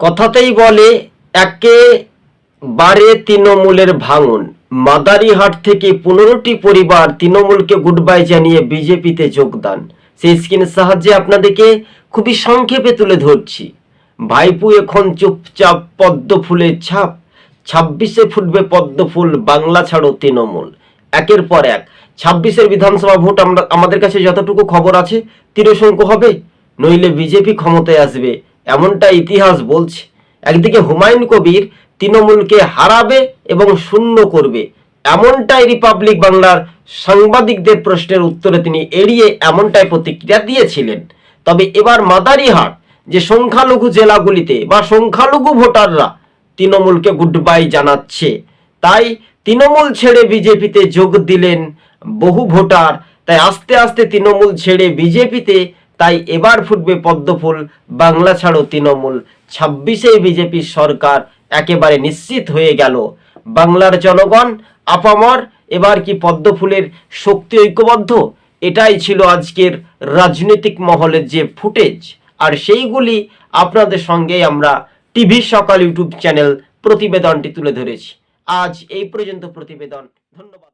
কথাতেই বলে, একেবারে তৃণমূলের ভাঙন। মাদারিহাট থেকে পনেরোটি পরিবার তৃণমূলকে গুড বাই জানিয়ে বিজেপিতে যোগদান। সেই স্ক্রিনের সাহায্যে আপনাদেরকে খুবই সংক্ষেপে তুলে ধরছি। ভাইপু এখন চুপচাপ পদ্ম ফুলের ছাপ। ছাব্বিশে ফুটবে পদ্ম ফুল বাংলা ছাড়ো তৃণমূল। একের পর এক। ছাব্বিশের বিধানসভা ভোট আমরা, আমাদের কাছে যতটুকু খবর আছে, তিরশঙ্কু হবে, নইলে বিজেপি ক্ষমতায় আসবে। এমনটা ইতিহাস বলছে। একদিকে হুমায়ুন কবির তৃণমূলকে হারাবে এবং শূন্য করবে। এমনটাই রিপাবলিক বাংলার সাংবাদিকদের প্রশ্নের উত্তরে তিনি এড়িয়ে এমনটাই প্রতিক্রিয়া দিয়েছিলেন। তবে এবার মাদারিহাট, যে সংখ্যালঘু জেলাগুলিতে বা সংখ্যালঘু ভোটাররা তৃণমূলকে গুড বাই জানাচ্ছে, তাই তৃণমূল ছেড়ে বিজেপিতে যোগ দিলেন বহু ভোটার। তাই আস্তে আস্তে তৃণমূল ছেড়ে বিজেপিতে তাই এবার ফুটবে পদ্মফুল বাংলা ছাড়ো তৃণমূল। ছাব্বিশে বিজেপির সরকার একেবারে নিশ্চিত হয়ে গেল। বাংলার জনগণ আপামর, এবার কি পদ্মফুলের শক্তি ঐক্যবদ্ধ? এটাই ছিল আজকের রাজনৈতিক মহলের যে ফুটেজ। আর সেইগুলি আপনাদের সঙ্গে আমরা টিভি সকাল ইউটিউব চ্যানেল প্রতিবেদনটি তুলে ধরেছি। আজ এই পর্যন্ত প্রতিবেদন। ধন্যবাদ।